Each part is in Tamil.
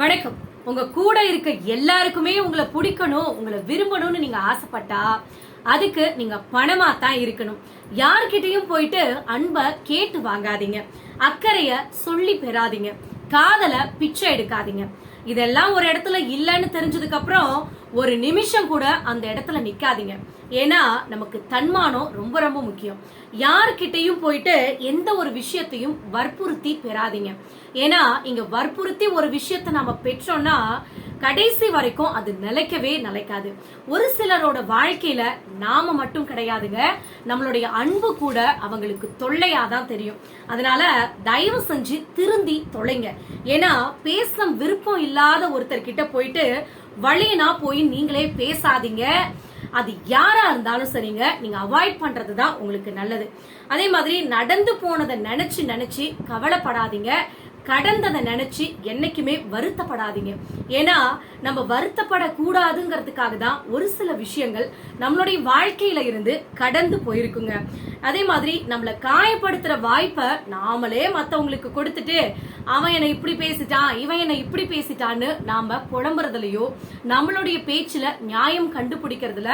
வணக்கம். உங்க கூட இருக்க எல்லாருக்குமே உங்களை பிடிக்கணும் உங்களை விரும்பணும்னு நீங்க ஆசைப்பட்டா அதுக்கு நீங்க பணமா தான் இருக்கணும். யார்கிட்டயும் போயிட்டு அன்பை கேட்டு வாங்காதீங்க. அக்கறைய சொல்லி பெறாதீங்க. காதல பிச்சை எடுக்காதீங்க. இதெல்லாம் ஒரு இடத்துல இல்லைன்னு தெரிஞ்சதுக்கு அப்புறம் ஒரு நிமிஷம் கூட அந்த இடத்துல நிக்காதீங்க. ஏன்னா நமக்கு தன்மானம் ரொம்ப ரொம்ப முக்கியம். யாருக்கிட்டையும் போயிட்டு எந்த ஒரு விஷயத்தையும் வற்புறுத்தி பெறாதீங்க. ஏன்னா இங்க வற்புறுத்தி ஒரு விஷயத்த நாம பெற்றோம்னா கடைசி வரைக்கும் அது நிலைக்கவே நிலைக்காது. ஒரு சிலரோட வாழ்க்கையில நாம மட்டும் கிடையாதுங்க. நம்மளுடைய அன்பு கூட அவங்களுக்கு தொல்லையா தான் தெரியும். அதனால தயவு செஞ்சு திருந்தி தொலைங்க. ஏன்னா பேசும் விருப்பம் இல்லாத ஒருத்தர் கிட்ட போயிட்டு வழியினா போய் நீங்களே பேசாதீங்க. அது யாரா இருந்தாலும் சரிங்க. நீங்க அவாய்ட் பண்றது தான் உங்களுக்கு நல்லது. அதே மாதிரி நடந்து போனதை நினைச்சு நினைச்சு கவலைப்படாதீங்க. கடந்ததை நினைச்சு என்னைக்குமே வருத்தப்படாதீங்க. ஏன்னா நம்ம வருத்தப்படக்கூடாதுங்கிறதுக்காக தான் ஒரு சில விஷயங்கள் நம்மளுடைய வாழ்க்கையில இருந்து கடந்து போயிருக்குங்க. அதே மாதிரி நம்மளை காயப்படுத்துற வாய்ப்பை நாமளே மத்தவங்களுக்கு கொடுத்துட்டு அவன் என்னை இப்படி பேசிட்டான் இவன் என்னை இப்படி பேசிட்டான்னு நாம புலம்புறதுலயோ நம்மளுடைய பேச்சுல நியாயம் கண்டுபிடிக்கிறதுல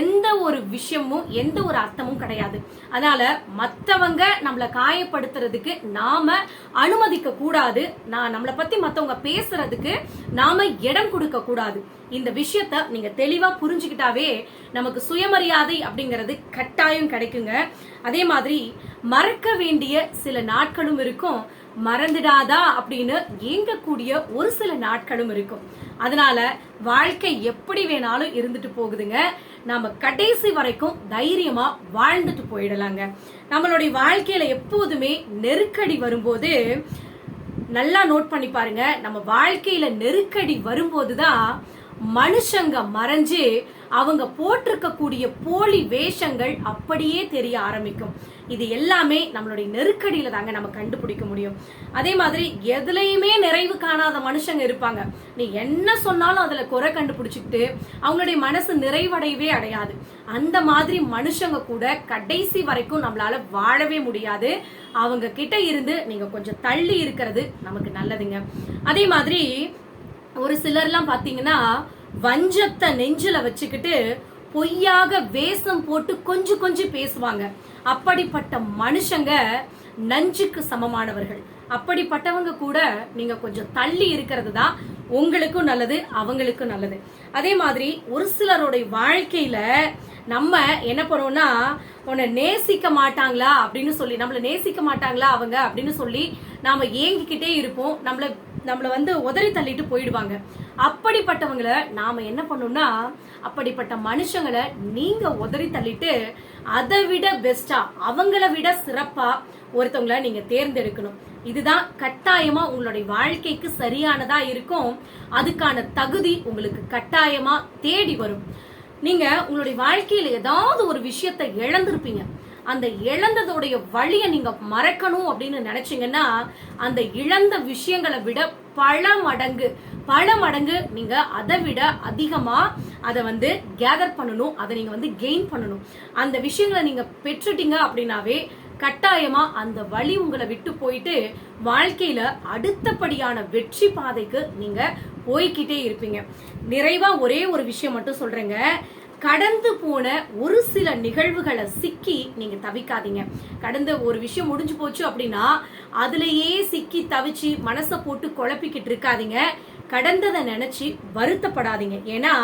எந்த ஒரு விஷயமும் எந்த ஒரு அர்த்தமும் கிடையாது. அதனால மத்தவங்க நம்மளை காயப்படுத்துறதுக்கு நாம அனுமதிக்க கூடாது. நான் நம்மளை பத்தி மத்தவங்க பேசுறதுக்கு நாம இடம் கொடுக்க கூடாது. இந்த விஷயத்த நீங்க தெளிவா புரிஞ்சுக்கிட்டாவே நமக்கு சுயமரியாதை அப்படிங்கிறது கட்டாயம் கிடைக்குங்க. அதே மாதிரி மறக்க வேண்டிய சில நாட்களும் இருக்கும். மறந்துடாதா அப்படின்னு ஏங்கக்கூடிய ஒரு சில நாட்களும் இருக்கும். அதனால வாழ்க்கை எப்படி வேணாலும் இருந்துட்டு போகுதுங்க. நாம கடைசி வரைக்கும் தைரியமா வாழ்ந்துட்டு போயிடலாங்க. நம்மளுடைய வாழ்க்கையில எப்போதுமே நெருக்கடி வரும்போது நல்லா நோட் பண்ணி பாருங்க. நம்ம வாழ்க்கையில நெருக்கடி வரும்போதுதான் மனுஷங்க மறைஞ்சு அவங்க போட்டிருக்கக்கூடிய போலி வேஷங்கள் அப்படியே தெரிய ஆரம்பிக்கும். இது எல்லாமே நம்மளுடைய நெருக்கடியில தாங்க நம்ம கண்டுபிடிக்க முடியும். அதே மாதிரி எதுலையுமே நிறைவு காணாத மனுஷங்க இருப்பாங்க. நீ என்ன சொன்னாலும் அதுல குறை கண்டுபிடிச்சிக்கிட்டு அவங்களுடைய மனசு நிறைவடையவே அடையாது. அந்த மாதிரி மனுஷங்க கூட கடைசி வரைக்கும் நம்மளால வாழவே முடியாது. அவங்க கிட்ட இருந்து நீங்க கொஞ்சம் தள்ளி இருக்கிறது நமக்கு நல்லதுங்க. அதே மாதிரி ஒரு சிலர்லாம் பாத்தீங்கன்னா வஞ்சத்தை நெஞ்சில வச்சுக்கிட்டு பொய்யாக வேஷம் போட்டு கொஞ்சம் கொஞ்சம் பேசுவாங்க. அப்படிப்பட்ட மனுஷங்க நஞ்சுக்கு சமமானவர்கள். அப்படிப்பட்டவங்க கூட நீங்க கொஞ்சம் தள்ளி இருக்கிறது தான் உங்களுக்கும் நல்லது அவங்களுக்கும் நல்லது. அதே மாதிரி ஒரு சிலருடைய வாழ்க்கையில நம்ம என்ன பண்ணுவோம்னா உன்னை நேசிக்க மாட்டாங்களா? அப்படின்னு சொல்லி நம்மள நேசிக்க மாட்டாங்களா அவங்க அப்படின்னு சொல்லி நாம ஏங்கிக்கிட்டே இருப்போம். நம்மள நம்மளை வந்து உதறி தள்ளிட்டு போயிடுவாங்க. அப்படிப்பட்டவங்களை நாம என்ன பண்ணணும்னா அப்படிப்பட்ட மனுஷங்களை நீங்க உதறி தள்ளிட்டு அதை விட பெஸ்டா அவங்கள விட சிறப்பா ஒருத்தவங்கள நீங்க தேர்ந்தெடுக்கணும். இதுதான் கட்டாயமா உங்களுடைய வாழ்க்கைக்கு சரியானதா இருக்கும். அதுக்கான தகுதி உங்களுக்கு கட்டாயமா தேடி வரும். நீங்க உங்களுடைய வாழ்க்கையில ஏதாவது ஒரு விஷயத்தை இழந்திருப்பீங்க. அந்த இழந்ததோடைய வழியை நீங்க மறக்கணும் அப்படின்னு நினைச்சீங்கன்னா அந்த இழந்த விஷயங்களை விட பல மடங்கு பல மடங்கு நீங்க அதை விட அதிகமா அதை வந்து கேதர் பண்ணணும் அதை நீங்க வந்து கெயின் பண்ணணும். அந்த விஷயங்களை நீங்க பெற்றுட்டீங்க அப்படின்னாவே கட்டாயமா அந்த வழி உங்களை விட்டு போயிட்டு வாழ்க்கையில அடுத்தபடியான வெற்றி பாதைக்கு நீங்க போய்கிட்டே இருப்பீங்க. நிறைவா ஒரே ஒரு விஷயம் மட்டும் சொல்றேங்க. கடந்து போன ஒரு சில நிகழ்வுகளை சிக்கி நீங்க தவிக்காதீங்க. கடந்த ஒரு விஷயம் முடிஞ்சு போச்சு அப்படின்னா அதுலயே சிக்கி தவிச்சு மனசை போட்டு குழப்பிக்கிட்டு இருக்காதீங்க. கடந்ததை நினைச்சு வருத்தப்படாதீங்க. ஏன்னா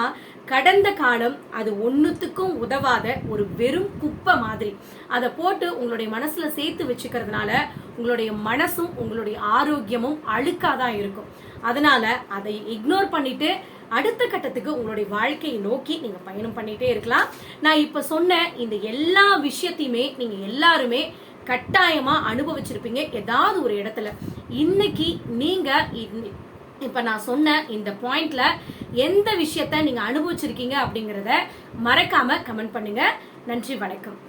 கடந்த காலம் அது ஒன்னுத்துக்கும் உதவாத ஒரு வெறும் குப்பை மாதிரி. அதை போட்டு உங்களுடைய மனசுல சேர்த்து வச்சுக்கிறதுனால உங்களுடைய மனசும் உங்களுடைய ஆரோக்கியமும் அழுக்காதான் இருக்கும். அதனால அதை இக்னோர் பண்ணிட்டு அடுத்த கட்டத்துக்கு உங்களுடைய வாழ்க்கையை நோக்கி நீங்க பயணம் பண்ணிட்டே இருக்கலாம். நான் இப்ப சொன்ன இந்த எல்லா விஷயத்தையுமே நீங்க எல்லாருமே கட்டாயமா அனுபவிச்சிருப்பீங்க. ஏதாவது ஒரு இடத்துல. இன்னைக்கு நீங்க இந்த- இப்ப நான் சொன்ன இந்த பாயிண்ட்ல எந்த விஷயத்த நீங்க அனுபவிச்சிருக்கீங்க அப்படிங்கறத மறக்காம கமெண்ட் பண்ணுங்க. நன்றி வணக்கம்.